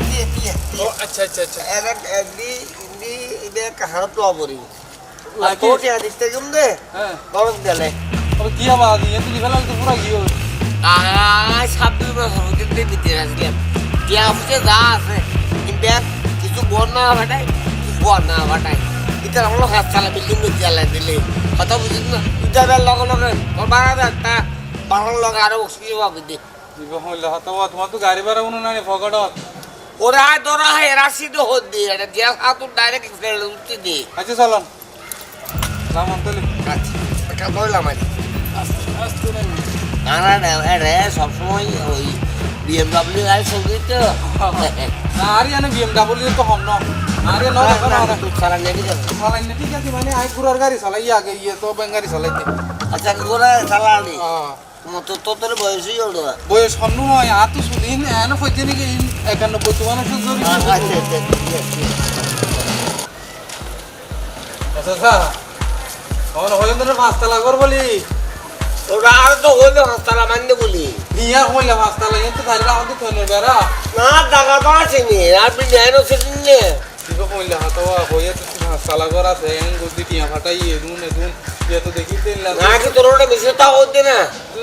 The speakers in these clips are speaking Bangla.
দিয়ে দিয়ে ও আচ্ছা আচ্ছা আচ্ছা। এর এডি ইন্দি ইবে কাহার তো অবরি আর কি? কোটি আদিতে জুম দে গরম দেলে তবে কি হবা দিয়ে তুই ফেলা তো পুরা কি হবে আয় সাবদুল হতে দে দিতে আসলাম টিয়া অফিসে যা আছে কিন্তু কিছু বন না ফাটাই কিছু বন না ফাটাই এটা আমরা হাত চালা বিল্ডিং এ চালা দিলে। কথা বুঝিস না? এটা বেল লগে লগে বাড়াবে একটা বাড়ার লগে আরও অক্সিজেন পাবি দে তোমার তো গাড়ি ভাড়া কোনো নাই ফকটত ওরা তোরা হয় রাশি তো হত দিয়ে এটা দিয়া হাতুর ডাইরেক্ট ফেলে উঠতে দিয়ে। আচ্ছা চলন আচ্ছা এটা বললাম আস্তে আস্তে না না না এটা সবসময় ওই বিএমডব্লিউ গাড়ি সঙ্গে তো। আর জানে বিএমডব্লিউ তো হম না। আর ন না তুই না ঠিক আছে মানে আই পুরার গাড়ি চালাই আগে ইয়ে তো বেং গাড়ি চালাইতে। আচ্ছা করে চালালি। হ্যাঁ। তোর বয়সই বয়স হন্নু হয় আর তো শুনিন এন হইতে নাকি একানব্বই আচ্ছা আমার হইলেন তো পাঁচটা লাগবার বলি। ওরা আর তো হইল হাসতালা মানতে বলি। নিয়া হইলে পাঁচটা লাগে তো তাহলে আমাদের থনের বেড়া। না টাকা তো আসেনি আর বিরিয়ানিও সেদিন নে। দিব কইলে হাতো হইয়া তো পাঁচটা লাগবার আছে এন গদি টিয়া ফাটাই এদুন এদুন ইয়ে তো দেখি দিন না লাগে কি তোর ওটা বেশি তা হতে না? তুই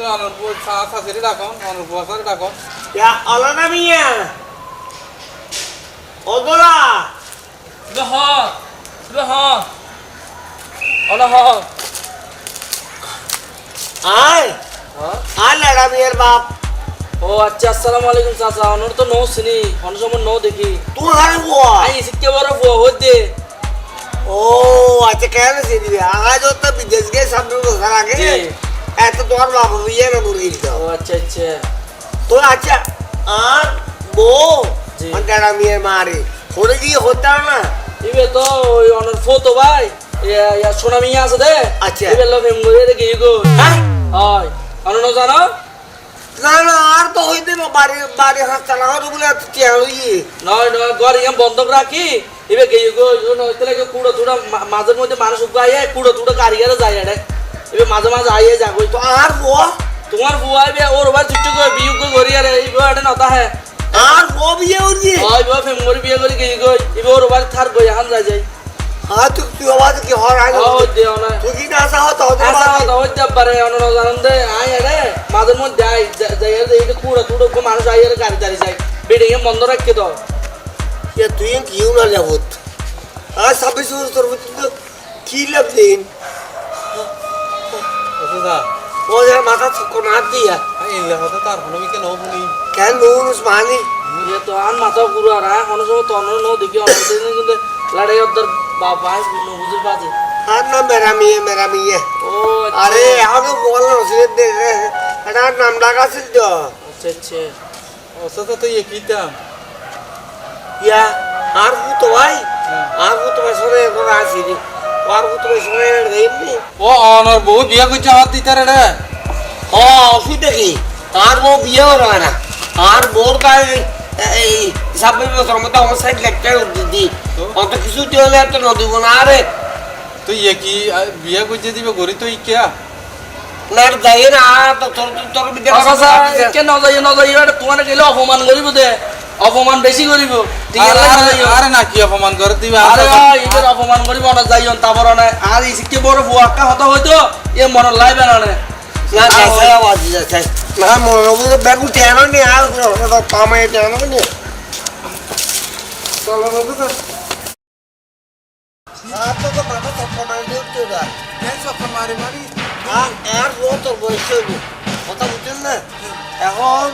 ইয়া মিয়া? ওদলা. Ano ha? আয়। আয় লাড়া মিয়ার বাপ। ও আচ্ছা আসসালামু আলাইকুম চাচা। অনর তো নো চিনি অন সময় নো দেখি। তোমার বুয়া? আই সিটকে বড় ফুয়া হই দে ও আচ্ছা কেন সেদিবে আজ তো বিদেশ গিয়ে সামনে বছর আগে এত তোমার বাবা বিয়ে না করে দিত। আচ্ছা আচ্ছা। তো আচ্ছা আর বউ লাড়া মিয়ার মারে করে দিয়ে হতাম না? ইবে তো ওই অনর ফটো ভাই সোনা মিয়া আছে দে। আচ্ছা। ইবে লো ফেম করে দেখি গো হ্যাঁ? হয়। জানো? না না আর তো হইতে না বাড়ি বাড়ি হাত চালানো বলে চেয়ারই নয় নয় ঘর বন্ধক রাখি। ইবে গেই গো ইউ নয় তেলে কে কুড়ো তুড়া মা- মাঝের মধ্যে মানুষ উগাইয়ে কুড়ো তুড়ো কারিগরে যায় এড়ে। ইবে মাঝে মাঝে আইয়ে যাগো তো আর বউ? তোমার বুয়া বে ওর বার চুচ্চু করে বিয়ে করে গড়ি আরে এই বুয়া এটা নতা হে। আর বউ বিয়ে উঠছি ওই বুয়া ফেম করে বিয়ে করে গই গই এই ওর বার থার গই হান যায় যাই। হ্যাঁ তুই তুই আওয়াজ কি হর আই ও দে না। তুই কি আসা হতো আসা তো হই যাব পারে অন ন জানেন দে আই আরে মাঝে মধ্যে যাই আরে এই কুড়া তুড়ো মানুষ আই গাড়ি গাড়ি যায়। বিডিং এ বন্ধ রাখকে দাও ja tuyink yuna lewut. As habis unsur itu kilap din. Oda. Oda mata sukun hati ya. Ini lah kata tar hono bikin hono ni. Kan nun usmani. ये तो आन माता गुरु आ रहा है होने से तो अनु नो देखियो अनु देखने के लिए लड़े उधर बाबा है गुरु उधर बात है हाँ ना मेरा मी है मेरा मी है ओ अरे यहाँ तो बोल रहा हूँ सिर्फ़ देख रहे हैं अरे नाम लगा सिर्फ़ जो अच्छा अच्छा और सता तो ये कितना ইয়া আর তো ভাই আর তো ভাই সরে এখন আসিনি। আর তো ভাই সরে এমনি। ও অনর বহু বিয়া করছে আমার দিতে রে ও অসুবিধা কি আর বউ বিয়ে হলো না। আর বোর তাই এই ছাব্বিশ বছর মতো আমার সাইড লেকচার দিদি অত কিছু দিলে তো নদীব না রে তুই ইয়ে কি বিয়ে করছে দিবে গরি তুই কেয়া আপনার যাই না তোর তোর বিদ্যা আচ্ছা, আচ্ছা, না যাই না যাই তোমার গেলে অপমান করিব দে। অপমান বেশি করিব। ঠিক আরে আছে আরে- আরে না কি অপমান করে দিবে আরে ভাই এদের অপমান করিব না যাইও তারপর না। আর এই শিখতে বড় বুয়াক্কা হতা হইতো? এ মন লাইবে না। নে না মনে হবে ব্যাগু টেনো আর পামাই টেনো নি। চলো বাবু তো। তো তো মাথা তো কমাই দিতে দা কেন সব মারি মারি। আর আর ও তো বসে কথা বুঝছেন না? এখন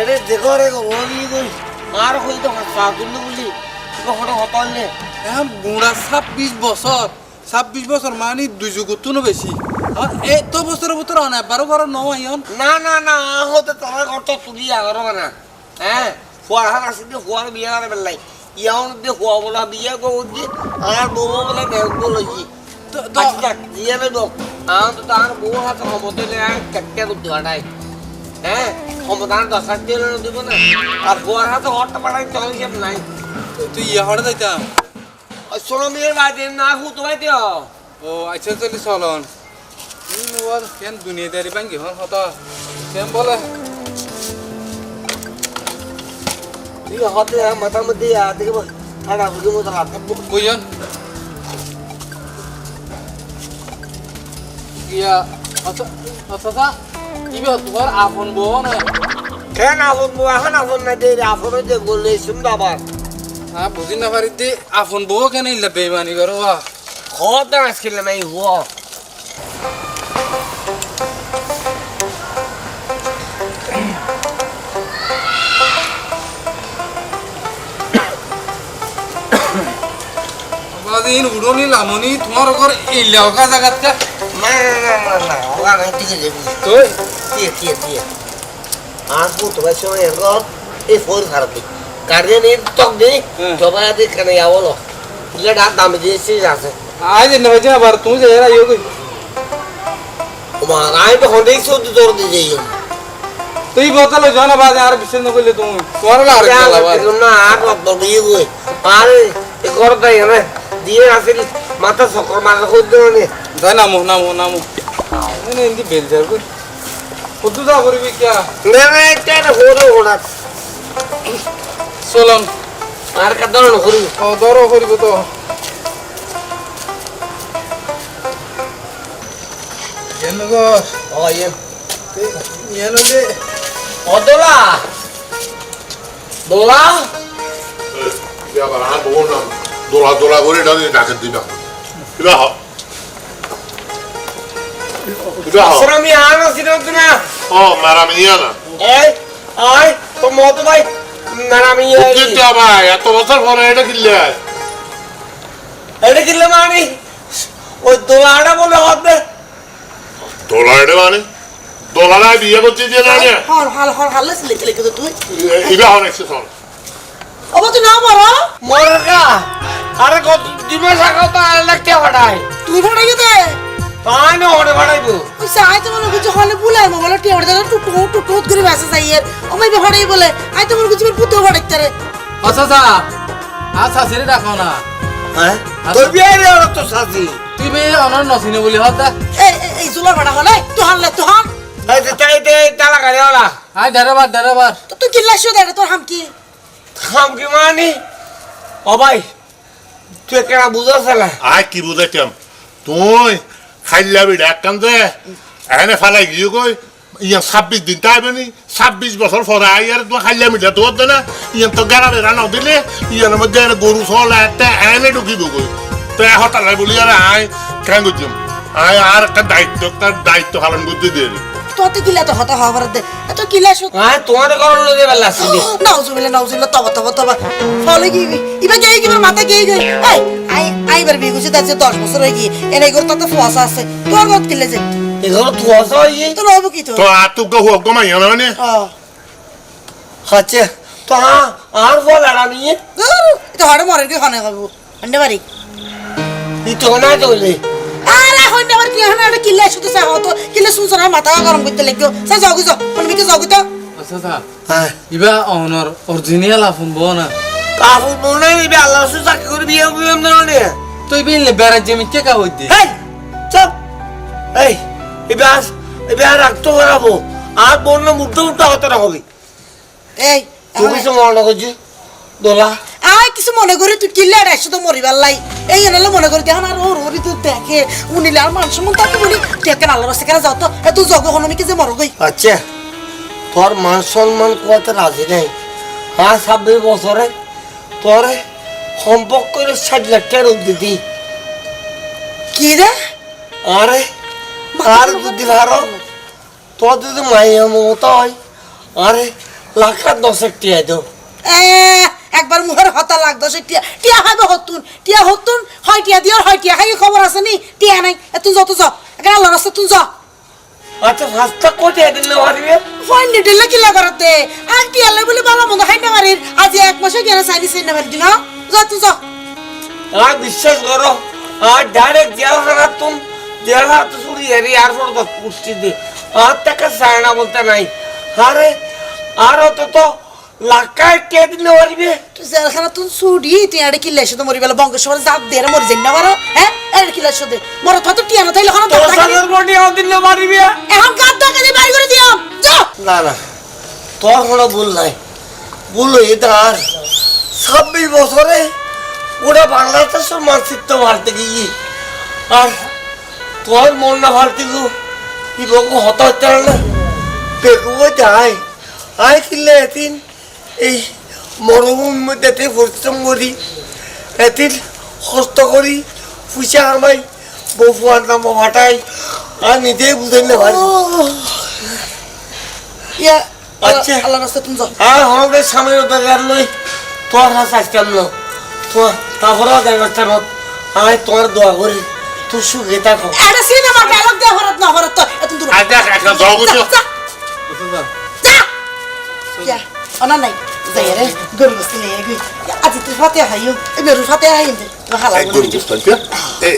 এটা দেখো রে ওই কই? আর হইতো সাগুন বলি। কখনো হতালে এখন বুড়া ছাব্বিশ বছর। ছাব্বিশ বছর মানে দুই যুগতো বেশি। আর এত বছরের ভিতরে অনেক বারো ঘর নয় না না না হতে তোমার ঘর তো তুলি আগারো না হ্যাঁ ফুয়ার হার আসি দিয়ে ফুয়ার বিয়ে করে বেলাই ইয়াও দিয়ে ফুয়া বলা বিয়ে করছি আর বউ বলে বেগ বলেছি তো- তো- আচ্ছা দিয়ে নেব আমার তো তার বউ হাতে ক্ষমতা নেই আর কেটে করতে হাঁটাই হ্যাঁ ক্ষমতার দরকার দিয়ে দিব না। আর ফুয়ার হাতে ঘরটা পাঠাই চল কেম নাই। তুই ইয়ে হরে যাইতাম শোনো মেয়ের বাড়ি না হুতো দিও ও আচ্ছা চলি চলন। নোয়ার কেন দুনিয়াদারি বাঙ্গি হন হতা কেন বলে? তুই হতে মাথার মধ্যে দেখে ঠান্ডা বুঝে মতো লাগবে কইজন ইয়া আচ্ছা আচ্ছা। ইবে তোমার আপন বউ না কেন আপন বউ এখন আপন না দিয়ে আপন যে বললে শুনবে আবার হ্যাঁ বুঝি না পারিতে আপন বউ কেন ইল্লা বেমানি করো ওয়া খত না হুয়া বাদিন উড়নি লামনি তোমার ঘর ইল্লা ওকা জায়গাত কা না না না না ওরা নাই ঠিক আছে তুই? দিয়ে দিয়ে দিয়ে আর তোমার সময় এরকম এই ফোন খারাপ দিই গার্জেন এর তক হ্যাঁ। জবা দিয়ে কেন যাব ইলে ডাক দামে দিয়েছি আছে আজ না হইছে আবার তুমি যে এরা ইয়ে কই? তোমার আমি তো হন্ডেই সৌদি তোর দিয়ে যাই তুই বোতল জানা বাদ আর বিশেষ না কইলে তুমি। তোমার লা আর না আর বলব আরে এ করতাই না দিয়ে মাথা যাই নামো নামো নামো। এনে এন্দি বেল যার কই কত দা করবি কিয়া। না না একটা একটা হরে ওড়া চলন। আর কাদন হরি ও দরো করিব তো। এন গো ও ইয়ে এন লে ও দোলা। Ya দোলা আনো না. এই তো মত ভাই ভাই, এত বছর পরে এটা কিনলে এটা কিলে মানি? ওই দোলাটা বলে হবে দোলা এটা মানে? দোলারা বিয়ে করছে যে না নিয়ে হল হল হল হল লেছিলে চলে কিন্তু তুই। ইবা না বড় মরকা আরে কত দিবে সাকাও তো আর লাগতে হটাই তুই ফটাই গেতে তাই না হটে হটাইবো ওই সাই তো মনে কিছু হলে বুলাই মোবাইল টিয়া দাদা টুকটুক টুকটুক করে বেসে যাই এর। ও মাই ফটাই বলে আই তো মনে কিছু বুদ্ধ ফটাইতে রে। আচ্ছা আচ্ছা। আচ্ছা সিরে রাখো না। হ্যাঁ? তোর বিয়ে রে ওর তো সাথী তুই বে অনর নসিনে বলি হতা এই এই- এই জুলার ফটা হলে তুই হানলে তুই হান এই যে তাই দে তালা গাড়ি ওলা। আই ডরাবার তো তুই কিল্লা শো দে তোর হাম কি খাম কি মানি? ও ভাই তুই আয়, কি বুঝাইতাম? তুই খাইলা বিড়া একখান যে গিয়ে কই ইয়ান ছাব্বিশ দিন তাইবে নি, ছাব্বিশ বছর পরে আই আর তোমার খাইলা মিঠা তোর না। ইয়ান তো বেড়া নাও দিলে ইয়ানের মধ্যে গরু চলে একটা এনে ঢুকিব কই। তো হতালাই বলি, আর আয়, কেন করছিম আয়, আর একটা দায়িত্ব, তার দায়িত্ব পালন করতে দিয়ে তো তুই তো হতা হবার দে এত কিল্লা শো হ্যাঁ তোমাদের করণ লোকে বেলা আসছি নাউজুবিল্লাহ নাউজুবিল্লাহ তবা তবা তবা। ফলে কি? ইবা গেই কি মাথা গেই গই এই আই আই বার করছি তাছে 10 বছর হয়ে গিয়ে। এনে গো তাতে ফসা আছে। তোর গত কিল্লে যে এগুলো তুয়াশা হয়ে তো নব কি তো তো আ আর তোকে হোক গমাই না মানে? ও। আচ্ছা তো আর বল আর আমি? তো হড়ে মরে কি খানে খাব আন্ডে বাড়ি। ই তো না চলে আরে হইনে আবার কি হনা এটা শুনছ না? মাথা গরম করতে লাগো সা জগু তো। আচ্ছা আচ্ছা। হ্যাঁ। ইবা অনর অরিজিনাল আপন বউ না? কাপড় মনে নিবি আল্লাহ চাকরি করে বিয়ে না তুই বিলে বেড়া জমি কে কা হইতে? এই চপ। এই এবার রাখতে করাবো। আর বন্য মুদ্রা উল্টা হতে না হবে এই তুমি মনে করছি দোলা। কিছু মনে করি তুই কিল্লা এটা তো মরিবার লাই? এই এনালে মনে করি দেখেন আর ওর ওরি তুই দেখে। উনিলে আর মানুষ মন তাকে বলি দেখেন আল্লাহ রাস্তা কেন যাও তো? এত জগ হনমিকে যে মর গই আচ্ছা তোর মান সম্মান কোয়াতে রাজি নেই। হ্যাঁ ছাব্বিশ বছরে তোর সম্পর্ক করে ষাট লাখ টাকা রোগ দিতি। কি রে? আরে আর যদি ভালো তোর যদি মাইয়া মতো হয় আরে লাখ লাখ দশেক টিয়া দো এ, একবার মুখের হতা লাগতো সে টিয়া টিয়া খাইবে হতুন। টিয়া হতুন? হয় টিয়া দিও হয় টিয়া। খাই খবর আছে নি? টিয়া নাই। এ তুই যত যাও এখানে আল্লাহ রাস্তা তুই যা। আচ্ছা দিলে ফোন নিদিলে কি আর টিয়া বলে ভালো মন্দ খাই না মারির আজ এক মাসে গেলে চাইনি চাই না মারি দিন। যা তুই যা। আর বিশ্বাস করো আর ডাইরেক্ট জেল হারা তুম জেল হাতে শুরু এরি আর পর তো পুষ্টি দি। আর টাকা চায় না বলতে নাই। আরে আর অত তো লাখায় কে দিলে তুই জেলখানা তুই ছুড়ি তুই আড়ে কিল্লা এসে তো মরি বেলা বঙ্গেশ্বর জাপ দিয়ে মরি যাই না বারো হ্যাঁ? আড়ে কিল্লা এসে দে মর তো টিয়া না তাইলে খানা দিলে এখন গাদ বাড়ি করে যা। না না তোর কোনো ভুল নাই। এদার ছাব্বিশ বছরে ওরা বাংলাদেশের মানচিত্র মারতে গিয়ে। আর তোমার মন না ভারতে গো কি লোক না? যায় আয় কিনলে এদিন এই মরুভূমির মধ্যে এতে পরিশ্রম করি এদিন কষ্ট করি পুষা আমাই বউফুয়ার নাম ভাটাই আর নিজেই বুঝে না ভাই আচ্ছা। আল্লাহ রাস্তা তুমি আর সামনে লই তোমার হাত আসতাম না তোমার দেখাচ্ছি আমি তোমার দোয়া করি তুই সুখে থাকো এটা সিনেমা ডায়লগ দেওয়া হরত না হরত তো এত দূর আর একটা যাও বুঝছ যা যা যা অনা নাই। যাই রে গরু বসতে নেই গই আজি তুই ফাতে হাইও এ মেরু ফাতে হাইও দে হালা এই গরু বুঝতে এই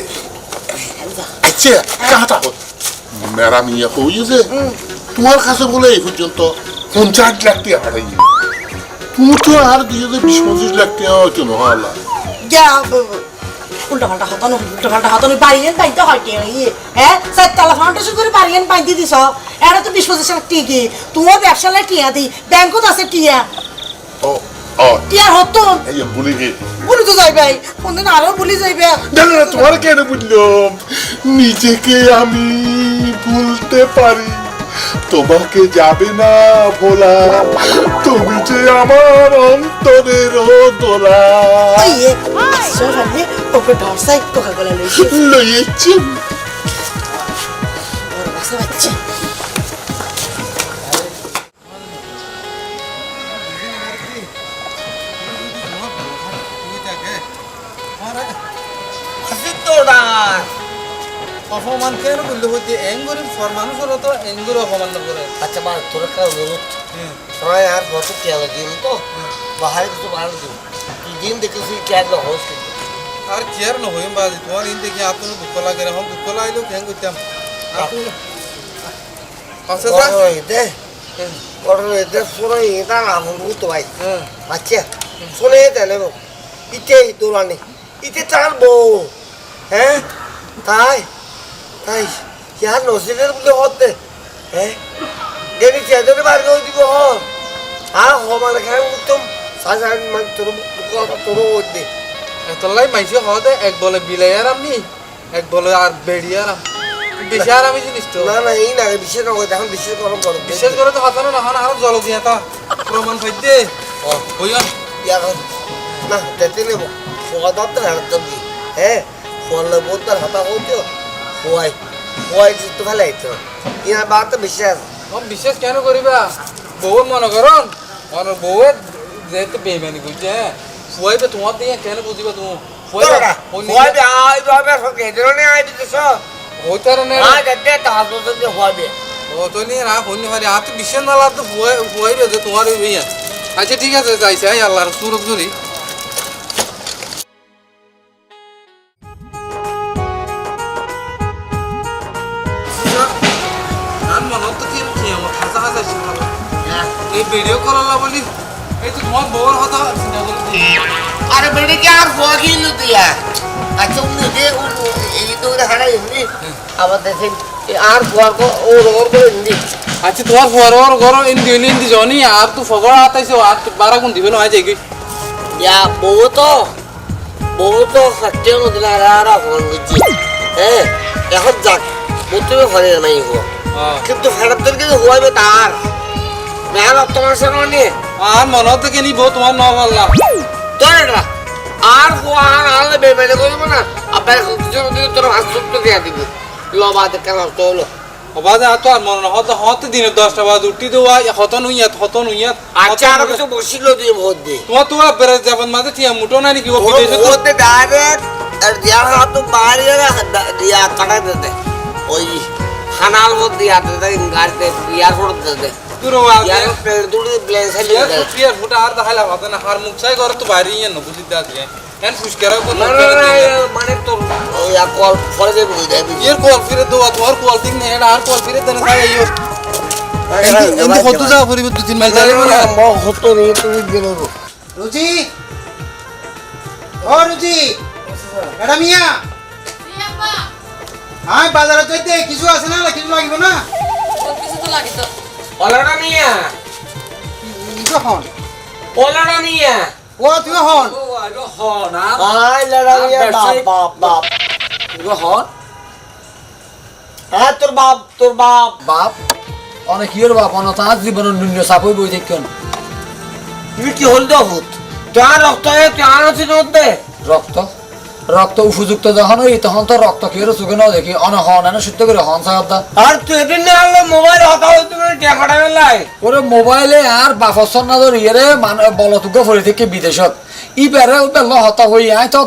আচ্ছা কাহা থাকো মেরা মিয়া কইছে তোমার কাছে বলে এই পর্যন্ত পঞ্চাশ লাখ টাকা হারাই তুমি তো আর দিয়ে যে বিশ পঁচিশ লাখ টাকা হয়তো নহলা উল্টা পাল্টা হতানো উল্টা পাল্টা বাড়িয়েন বাইতে হয় কে ইয়ে হ্যাঁ স্যার তালা ফাউন্ডেশন করে বাড়িয়েন বাইতে দিছ এটা তো বিশ পঁচিশ লাখ টিকি তোমার ব্যবসা টিয়া দি ব্যাংকত আছে টিয়া ও ও টিয়ার হতো। এই বলি গে বলি তো যাইবে কোনদিন আরও বলি যাইবে। না না না, তোমার কেন বুঝলাম নিজেকে আমি ভুলতে পারি তোমাকে যাবে না ভোলা। তুমি যে আমার অন্তরের দোলা। ওকে ধরসাই কোকা কোলা লইছি লইয়েছি বড় বাচ্চা। অপমান কেন করলে? হইতে এং গরিব ফর মানুষের তো এং করে অপমান না করে। আচ্ছা মা তোর একটা অনুরোধ। তোমায় আর কত পেয়ালা দিন তো? বাহারে কিছু ভালো দিন তুই দিন দেখেছি ক্যাব হোস কিন্তু। আর কেয়ার ন হইম বাজি? তোমার ইন দেখি আপনি দুঃখ লাগে এখন দুঃখ লাগলেও কেন করতাম? আপনি পাশে যা বড় এতে বড় এতে শোনো আচ্ছা শোনে তাহলে ইতে দৌড়ানি। ইতে তার বউ। হ্যাঁ? তাই? তাই ইয়ার নসিবের মধ্যে হতে হ্যাঁ দেবী চেদরে বার করে দিব হন আর হমানে খাই উত্তম সাজান মান তোর তোর ওদে এতলাই মাইসে হতে এক বলে বিলাইয়ার আপনি এক বলে আর বেড়িয়ার বেশি আর আমি জিনিস তো। না না এই না বিশেষ নয় এখন বিশেষ গরম করো বিশেষ করে তো হাতানো না হন আর জল দিয়া তা। প্রমাণ পাইতে হইয়ন ইয়ার না যেতে নেব। ফোয়া দত্ত হাত দবি হ্যাঁ ফোয়ালে বোতল হাতা হইতো। ফোয়াই তো ভালো হইতো। ইয়ার বাত বিশেষ আমি বিশেষ কেন করিবা বউ মনে করন মনে বউ যেহেতু বেমানি করছে হ্যাঁ ফুয়াইবে তোমার দিয়ে কেন বুঝিবা তুমি? বাবে হইতারে না? তা ও তো না হইনি পারি আর তো বিশেষ না লাগতো ফুয়াইবে যে তোমার ওই আচ্ছা ঠিক আছে যাইছে আই আল্লাহর সুরত করি ভিডিও করালা বলি এই তো তোমার বউর কথা আরে বেড়ে কি আর কি দিয়া আচ্ছা উনি যে এই তো হারা এমনি আবার দেখেন আর কো ও রোর করে এমনি। আচ্ছা তোমার ফরওয়ার ঘর ইন্দি ইন্দি জনি আর তো ফগড় আতাইছে আর তো বারা কোন দিবে না যাই ইয়া বউ তো বউ তো সত্যি নদীন আর আর ফোন বুঝছি হ্যাঁ এখন যাক বুঝতে ঘরে নাই হো কিন্তু ফেরত দিন কিন্তু হওয়াবে তার। মেয়ার তোমার সঙ্গে নিয়ে। আর তোমার ন তোরা আর আর আলে বেবেলে করব না। আপনার কিছু দিকে তোর সুপ্ত দিয়ে দিব। লবা দেখে নষ্ট হলো আর তো আর মনে হত হতে দিনে দশটা বাজ উঠি দেওয়া হত নুইয়াত হত নুইয়াত আচ্ছা আর কিছু বসিল দিয়ে ভোট দিয়ে তোমার তো বেড়ে যাবেন মাঝে ঠিক মুটো নাই নাকি ভোট দিয়ে ডাইরেক্ট আর দিয়ার হাত তো বাইরে দিয়া কাটা দিতে ওই খানার মধ্যে দিয়া দিতে গাড়িতে এয়ারপোর্ট দিতে ফুটা আর দেখাইলা হতে না আর মুখ চাই করে তো বাইরে ইয়ে না বুঝিতে আছে এন ফুসকেরা কোন না না না মানে ওই কল ফরে ইয়ার কল ফিরে দেওয়া তোমার কল ঠিক নেই আর কল ফিরে দেন তাই আইও এন্দি কত যা পরিবে দু তিন মাইল যাবে না। হতো নি তুমি বেরোবো রুজি? ও রুজি? ম্যাডাম ইয়া হ্যাঁ বাজারে যাইতে কিছু আছে না কিছু লাগিব না? অলটা নিয়া কখন ও লড়া মিয়া ও তুমি হন আয় লড়া মিয়া বাপ বাপ বাপ হন হ্যাঁ তোর বাপ তোর বাপ বাপ অনেক ইয়ের বাপ অনেক তার জীবনের ন্যূন্য চাপই বই দেখুন তুমি কি হল দহুত তোমার রক্ত হয়ে তোমার আছে রক্ত রক্ত উপযুক্ত যখন হই তখন তো রক্ত কি চোখে না দেখি। অনেক হন এনে সত্য করে হন সাহেব আর তুই না আনলে মোবাইল তুমি টাকাটা ওরে মোবাইলে আর বাফসর না ধর ইয়ে মানে বলতুক ফরি থেকে বিদেশত। ই বেড়ে বেল হতা হই আই তো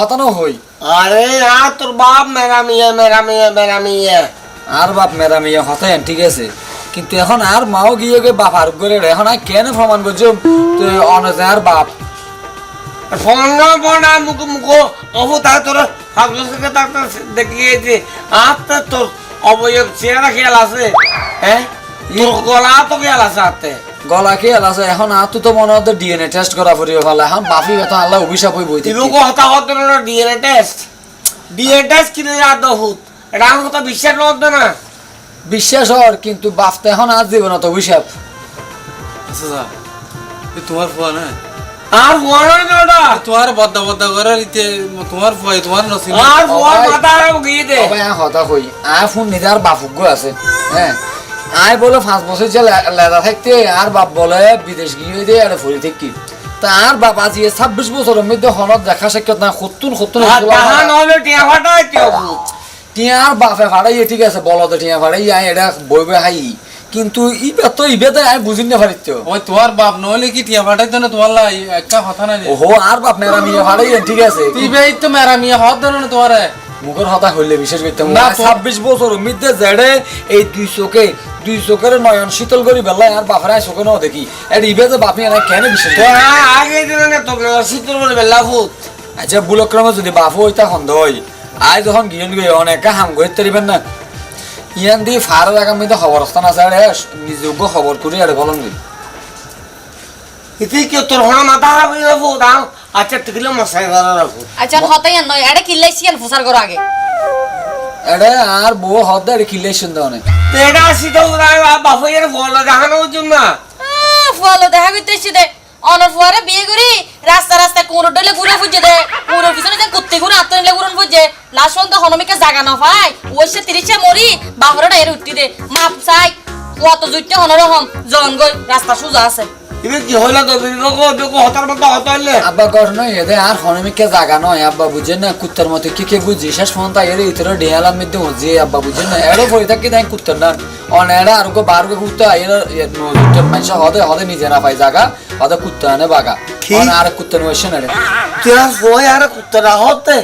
হতা ন হই। আরে আর তোর বাপ মেরা মিয়া মেরা মিয়া মেরা মিয়া। আর বাপ মেরা মেয়ে হতাই ঠিক আছে। কিন্তু এখন আর মাও গিয়ে বাপ আর করে এখন আর কেন প্রমাণ করছ অনজে আর বাপ। ফোন ফোন মুখ মুখ অবু তা তোর হাবলসকে ডাক্তার দেখিয়েছে। আর তো তোর অবয়ব চেহারা খেয়াল আছে? হ্যাঁ তোর গলা তো খেয়াল আছে হাতে গলা কে আছে। এখন আর তো তো মনে হতো ডিএনএ টেস্ট করা পড়িব ভালো এখন বাপি কথা আল্লাহ অভিশাপ হই বই তুমি কথা হতো না ডিএনএ টেস্ট ডিএনএ টেস্ট কিনে যা দহুত এটা আমার কথা বিশ্বাস করতো না? বিশ্বাস হর কিন্তু বাপ তো এখন আর জীবন তো অভিশাপ। আচ্ছা এ তোমার ফুয়া না আর বড় না ওটা। তোমার বদ্দা বদ্দা করে ইতে তোমার ফুয়া তোমার নসিব। আর বড় ভাই। মাথা আর গিয়ে দে। সবাই আয় হতা হই আয় ফোন আর বাপুক আছে। হ্যাঁ। আয় বলে পাঁচ বছর যে লেদা থাকতে আর বাপ বলে বিদেশ গিয়ে দিয়ে আর ফুরি থাকি তা আর বাপ আজি ছাব্বিশ বছরের মধ্যে হনত দেখা সাক্ষাৎ না সত্তর সত্তর আর টিয়া টিয়া বাপে ভাড়াই ঠিক আছে বলতে টিয়া ভাড়াই আয় এটা বই বই হাই কিন্তু ইবে তো ইবে তো আয় বুঝিন না পারিত ওই তোমার বাপ নহলে কি টিয়া ফাটাইতো না তোমার লাই একটা কথা নাই ওহো আর বাপ মেরা মিয়া ভাড়াই ঠিক আছে। তুই বে তো মেরা মিয়া হত না তোমারে? মুখের হতা হইলে বিশেষ করতে না, না তো- ছাব্বিশ বছর মধ্যে জেড়ে এই দুই চোখে দুই চোখের নয়ন শীতল করি বেলায় আর বাপরায় চোখে নাও দেখি। এটা ইবে যে বাপি এনে কেন বিশেষ করে? আগে দিন না তোকে শীতল বলে বেলা ফুট আচ্ছা বুলক্রমে যদি বাপ হইতা সন্দেহ হয় আয় যখন গিয়ন গিয়ে অনেক হাম গই তারিবেন না। ইয়ান দি ফার জায়গা মধ্যে খবরস্থান আছে আরে নিজযোগ্য খবর করি আরে বলন গই ইতি কি তোর হনা মাথা খারাপ হয়ে যাব দাও আচ্ছা টিকলে মশাই ধরা রাখো আচ্ছা হতাই আর নয় এটা কিল্লাইছি আর ফুসার করো আগে। এড়ে আর বউ হদ এড়ে কিলে শুনতে অনেক তো এটা শীতল বাপের বল দেখানো উচিত না। ফুয়ালো দেখা করতেছি দে। অনর ফুয়ারে বিয়ে করি, রাস্তা রাস্তা কোন ডলে ঘুরে ফুজে দে। কোমরের পিছনে যে কুত্তি ঘুরে আত্ম নিলে ঘুরন ফুজে। লাস্ট পর্যন্ত হনমিকে জাগা না পাই ওইসে তিরিশে মরি বাহরে ডাইরে উঠতি দে। মাপ চাই, কত জুটতে হনরহম জন গই রাস্তা সোজা আছে। তুমি কি হইল তো? বিবেক বিবেক হতার মতো হত হইলে। আব্বা কর নয় এদে আর হনমিকে জাগা নয় আব্বা বুঝেন না কুত্তার মতো কি কে বুঝি? শেষ পর্যন্ত এর ইতরে ডেয়ালার মধ্যে হজি আব্বা বুঝেন না। এড়ো পড়ে থাকি তাই কুত্তার না অন এড়া আর গো বার গো কুত্তা এর নজুটের মানুষ হদে হদে নিজে না পাই জাগা হদে কুত্তা আনে বাগা। অন আর কুত্তার নয় না রে। তুই বই আর কুত্তরা হতে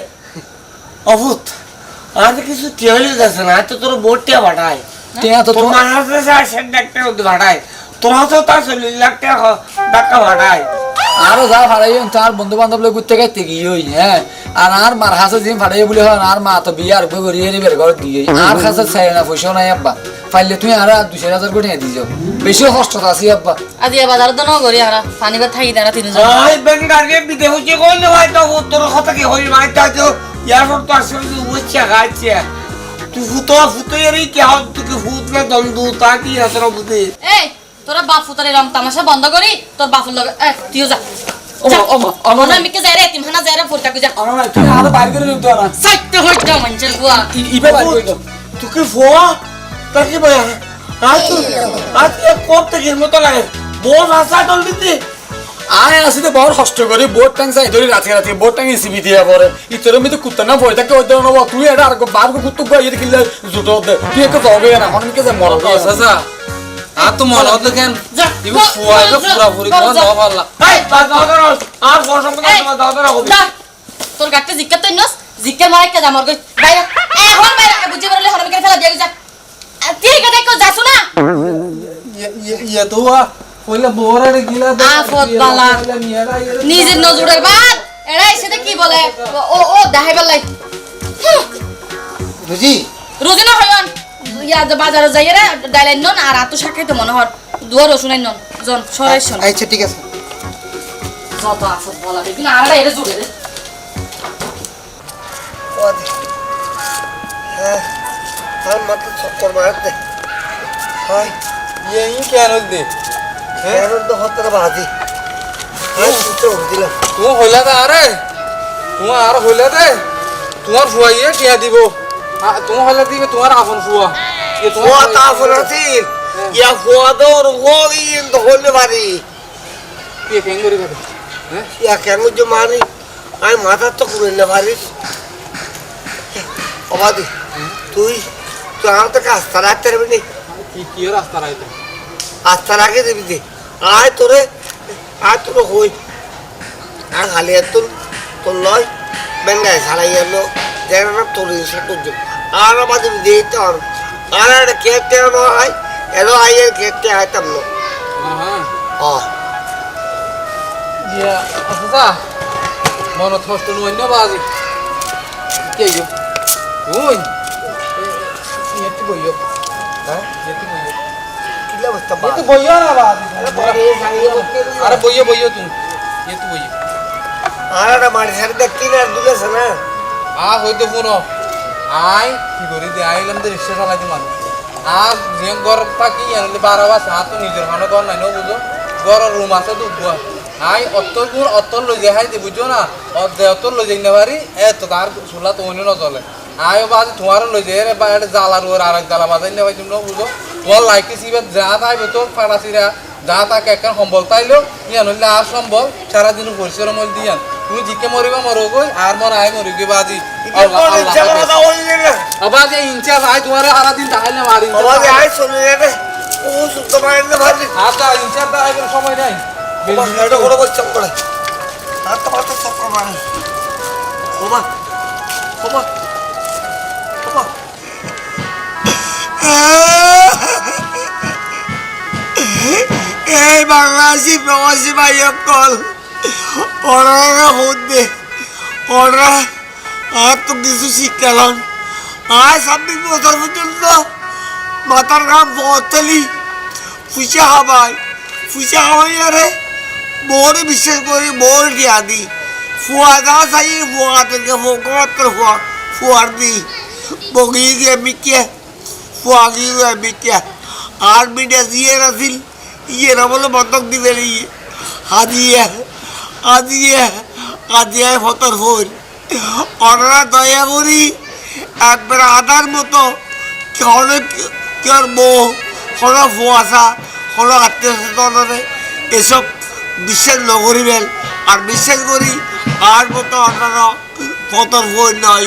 অভূত আর কিছু টেলি যাচ্ছে না তো তোর বোটটা ভাটায়। টিয়া তো তোমার হাতে ষাট ডাক্তার ভাটায়। তোর হাতেও তার চল্লিশ লাখ টাকা টাকা ভাটায় আরও যা ফাড়াই তার বন্ধু বান্ধব লোক ঘুরতে গাইতে গিয়ে হ্যাঁ? আর আর মার হাসে জিম ফাড়াই বলে হয় আর মা তো বিয়ে আর বই করি এর বের ঘর দিয়ে আর কাছে চাই না পয়সা নাই আব্বা। ফাইলে তুমি আর দুশো হাজার করে দিয়ে দিও বেশি কষ্ট আছে আব্বা। আজি বাজার তো নগরি আর পানি বা থাকি দাঁড়া তিনজন। আই বেঙ্গারকে বিদে হচ্ছে কইলে ভাই তো তোর কথা কি হই মাই তা তো ইয়ার তো আসলে তুই বুঝছে গাচ্ছে তুই ফুতো ফুতো এর কি হাত তুই ফুট না দন্দু তা কি আছে বুঝে? এই তোরা বাপ ফুতারে রং তামাশা বন্ধ করি তোর বাপুর লগে তুইও যা। যা। তুই কি ফোয়া তা আজ আজ লাগে? বড় ভাষা দল দিতে। আয় আসিতে বড় কষ্ট করে। বোট ট্যাং চাই ধরে রাতে রাতে। বোট ট্যাং সিবি দিয়া পরে ইতরে মধ্যে কুত্তা না? বই থাকে ওই তুই এটা আর বার কুত্তু দে। তুই একটু না। যে আর তো মনে হতো কেন যা, ইগো পুরা পুরি তোমার যা। ন এই তা দাও দাও আর বড় সম্পর্কে তোমার দাও দাও তোর গাটতে জিজ্ঞাসা তো নস? জিজ্ঞাসা মারাই কে জামর গই বাইরে। এখন বাইরে বুঝি বললে হরমিকে ফেলা দিয়ে যা। তুই কে দেখো যাসু না? ইয়া তো কইলা বোরা রে গিলা আফত বালা। নিজের নজরের বাদ। এরা এসে কি বলে। ও ও দেখাই বেলাই বুঝি রোজে না হয়ন ইয়া যে বাজারে যাই রে ডাইলাইন নন আর আতো শাখাইতে মনে হর দুয়ার রসুনাই নন। জন সরাই শোন। আচ্ছা ঠিক আছে। যত আফত বলা দেখি না আর এর জুড়ে রে। আর মাত্র চক্কর মারতে হয়। ইয়ে হ্যাঁ? তোমার তোমার দিব আ- তোমার হইলা দিবে তোমার আপন ফুয়া ফুয়া তা ফুয়াই- ফোনাছিল ইয়া ফুয়া দৌর ফুয়া কিন্তু হইলে পারি। কে কেন করে খাবে হ্যাঁ? ইয়া কেন যে মারি? আমি মাথার তো করে না পারিস। অবাদি তুই তুই আমার তো আস্থা রাখতে পারবি নি? কি কি রাস্তা রাইতে আস্থা রাখে দিবি দে আয় তোরে আয় তোর হই। আর খালি তোর তোর লয় বেঙ্গায় ছাড়াই এলো। আর আর আর একটা কেটে আনো হয় এলো আইয়ের কেটে আইতাম না হ্যাঁ ও দিয়া আচ্ছা মনত কষ্ট নয় না বাজি কে ইয়ো ওই হ্যাঁ কিলা বস্তা না বাজি আর আরে বইয়ো তুমি মাটি সারি দেখতে না দুলেছে না আ হইতো ফোন আই কি করি দে আইলাম তো রিক্সা চালাইতে মানুষ আজ যে ঘর থাকি আনলে বারো বাস, হাত নিজের ঘর নাই, ন বুঝো? ঘরের রুম আছে ডুববো আই অত্তর গুণ, অত্তর লই যাই, হাই বুঝছ না? অত্তর লই যাই না পারি এ, তো তার চুলা তো অন্য নচলে আই বাজ তোমার লই যাই রে বা এটা জ্বালার ওর আর এক জ্বালা বাজাই না ন বুঝো? তোমার লাইকে যা তাইবে তো ফাড়াছিরা যা তাকে একটা সম্বল তাইলেও ইয়ান হইলে আর সম্বল, সারাদিন পরিশ্রম দিয়ান। তুমি জিকে মরিবা মরো গই আর মরি বাজি আল্লাহ কথা বললি না ইনচার্জ আয় তোমার সারা দিন তাহলে মারি আয় চলে যাবে ও পারেন না ইনচার্জ সময় নাই। এটা করে করে হাত তো মানে ওমা ওমা ওমা। এই বাংলাদেশি প্রবাসী ভাই কল ওনারা ভোট দে ওনারা আর তো কিছু শিক্ষালাম আর ছাব্বিশ বছর পর্যন্ত মাথার ঘাম পথলি ফুচা খাবাই ফুচা খাবাই আরে বড় বিশেষ করে বড় দিয়া দি ফুয়া দা চাই ফুয়া থেকে ফোকমাত্র ফুয়া ফুয়ার দি বগি গিয়ে মিকিয়া ফুয়া গিয়ে মিকিয়া আর মিডিয়া দিয়ে রাছিল ইয়ে না বলে বন্ধক দিবে ইয়ে হাজিয়ে হাজিয়ে হাজিয়ে ফতর ফোর ওনারা দয়া করি, একবার আদার মতো কেউ বউ হলো ফুয়াশা, হলো আত্মীয় এসব বিশ্বাস নগরিবেন আর বিশ্বাস করি, আর মতো অন্যান্য ফতর ফোর নয়